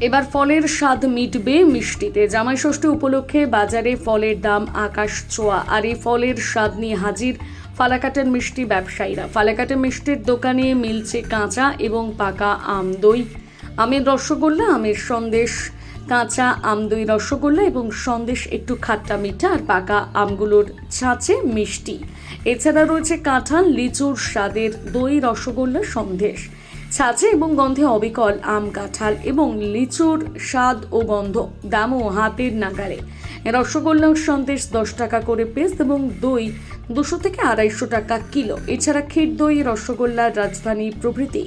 এবার ফলের স্বাদ মিটবে মিষ্টিতে। জামাই ষষ্ঠী উপলক্ষে বাজারে ফলের দাম আকাশ ছোঁয়া। আর এই ফলের স্বাদ নিয়ে হাজির ফালাকাটার মিষ্টি ব্যবসায়ীরা। ফালাকাটা মিষ্টির দোকানে মিলছে কাঁচা এবং পাকা আম দই। আমের রসগোল্লা, আমের সন্দেশ, কাঁচা আম দই রসগোল্লা এবং সন্দেশ একটু খাট্টা মিঠা আর পাকা আমগুলোর ছাঁচে মিষ্টি। এছাড়া রয়েছে কাঁঠাল, লিচুর স্বাদের দই, রসগোল্লা, সন্দেশ। ছাঁচে এবং গন্ধে অবিকল আম কাঁঠাল এবং লিচুর স্বাদ ও গন্ধ। দামও হাতের নাগারে রসগোল্লা সন্দেশ দশ টাকা করে পিস এবং দই দুশো থেকে আড়াইশো টাকা কিলো। এছাড়া ক্ষীর দই রসগোল্লা রাজধানী প্রভৃতি।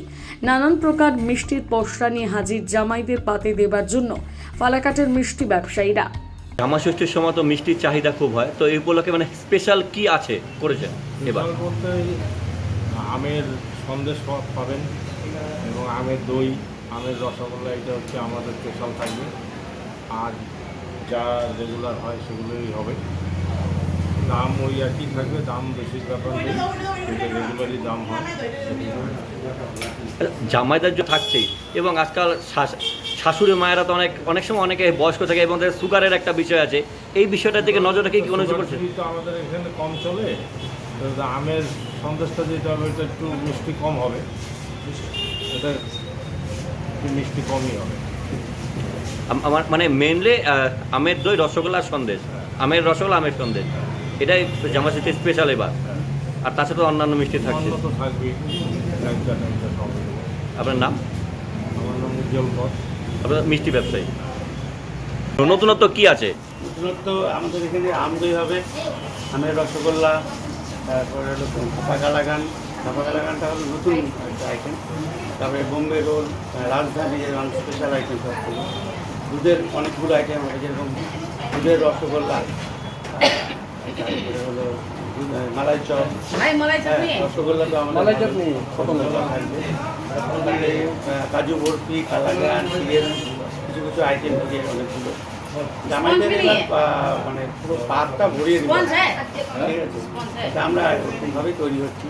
নানান প্রকার মিষ্টির পসরা নিয়ে হাজির জামাইদের পাতে দেবার জন্য ফালাকাটের মিষ্টি ব্যবসায়ীরা। জামা ষষ্ঠীর সময় তো মিষ্টির চাহিদা খুব হয়। তো এই উপলক্ষে মানে স্পেশাল কি আছে করেছেন এবার? বলতে আমের সন্দেশ পাবেন। এবং আমের দই আমের রসগোল্লা এটা হচ্ছে আমাদের স্পেশাল থাকবে। আর যা রেগুলার হয় সেগুলোই হবে। দাম ওই একই থাকবে দাম বেশির ব্যাপার নেই। যেটা রেগুলারই দাম হয়। জামাইদার যে থাকছেই। এবং আজকাল শাশ- শাশুড়ি মায়েরা তো অনেক অনেক সময় অনেকে বয়স্ক থাকে এবং তাদের সুগারের একটা বিষয় আছে। এই বিষয়টার দিকে নজর রেখে কি কোনো করছে তো আমাদের এখানে কম চলে। আমের সন্দেশটা যেটা হবে এটা একটু মিষ্টি কম হবে। এটা মিষ্টি কমই হবে আমার মানে মেনলি আমের দই রসগোল্লা সন্দেশ। আমের রসগোল্লা আমের সন্দেশ। এটাই জামা ষষ্ঠীর স্পেশাল এবার। আর তাছাড়া তো অন্যান্য মিষ্টি থাকছে। আপনার নাম? আমার নাম উজ্জ্বল আপনার মিষ্টি ব্যবসায়ী। নতুনত্ব কি আছে? নতুনত্ব আমাদের এখানে আম দই হবে আমের রসগোল্লা তারপরে হলো পাকা লাগান ধাপাতলা এলাকাটা হলো নতুন একটা আইটেম তারপরে বোম্বে রোল রাজধানী যেরকম স্পেশাল আইটেম সবগুলো দুধের অনেকগুলো আইটেম আছে যেরকম দুধের রসগোল্লা তারপরে হলো মালাই চপ। হ্যাঁ, রসগোল্লা তো আমাদের কাজু বরফি কালাগান ক্ষীরের কিছু কিছু আইটেম দিয়ে অনেকগুলো। জামাইদের মানে পুরো পাতটা ভরিয়ে দিই ঠিক আছে? এটা আমরা এরকমভাবেই তৈরি হচ্ছি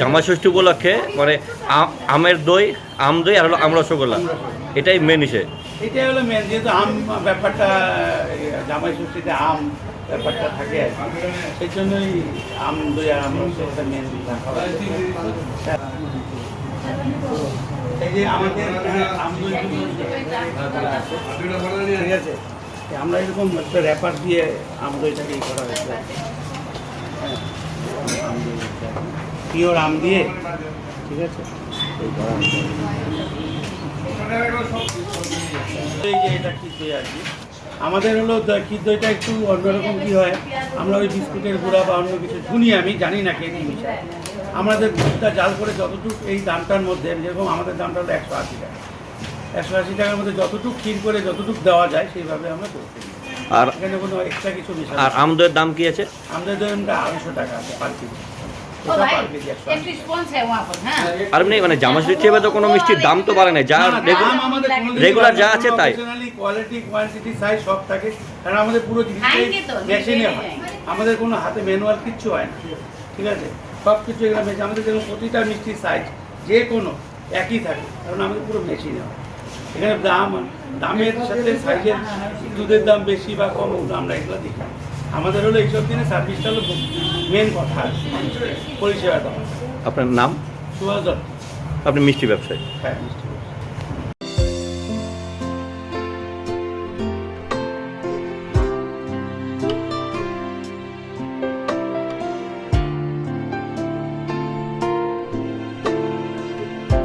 জামা ষষ্ঠী উপলক্ষে মানে আমের দই আম দই আর হলো আম রসগোল্লা এটাই মেন হিসেবে এটাই হলো মেন যেহেতু আম ব্যাপারটা জামাই ষষ্ঠীতে আম ব্যাপারটা থাকে আর কি। সেই জন্যই আম দই আর আম রসগোল্লা মেন আমাদের আম দই ঠিক আছে। আমরা এরকম একটা র্যাপার দিয়ে আম দইটাকে করা হয়েছে। হ্যাঁ, আম দই পিওর আম দিয়ে ঠিক আছে? এই যে এটা দই আর কি? আমাদের হলো ক্ষীর দইটা একটু অন্যরকম কি হয়? আমরা ওই বিস্কুটের গুঁড়া বা অন্য কিছু শুনি আমি জানি না কে কি মিশায়। আমাদের দুধটা জাল করে যতটুকু এই দামটার মধ্যে যেরকম আমাদের দামটা হলো একশো আশি টাকা। একশো আশি টাকার মধ্যে যতটুকু ক্ষীর করে যতটুকু দেওয়া যায় সেইভাবে আমরা করতে আর এখানে কোনো এক্সট্রা কিছু আর মিশাই আম দইয়ের দাম কি আছে? আমাদের দামটা আড়াইশো টাকা আছে পার কেজি আর এমনি মানে জামা ষষ্ঠী হিসেবে তো কোনো মিষ্টির দাম তো বাড়ে না যা রেগুলার বাড়ে যা আছে তাই। occasionally quality, quantity, সব থাকে। কারণ আমাদের পুরো মেশিনে হয়। আমাদের কোনো হাতে ম্যানুয়াল কিচ্ছু হয় না। ঠিক আছে? সব কিছু এগুলো মেশিন আমাদের যেরকম প্রতিটা মিষ্টির সাইজ যে কোনো একই থাকে। কারণ আমাদের পুরো মেশিনে হয়। এখানে দাম দামের সাথে সাইজের দুধের দাম বেশি বা কম আমরা এগুলো দেখি। আমাদের হলো এইসব দিনে সার্ভিসটা হলো মেন কথা। পরিষেবাটা আপনার নাম? সুভাষ দত্ত। আপনি মিষ্টি ব্যবসায়ী। হ্যাঁ মিষ্টি।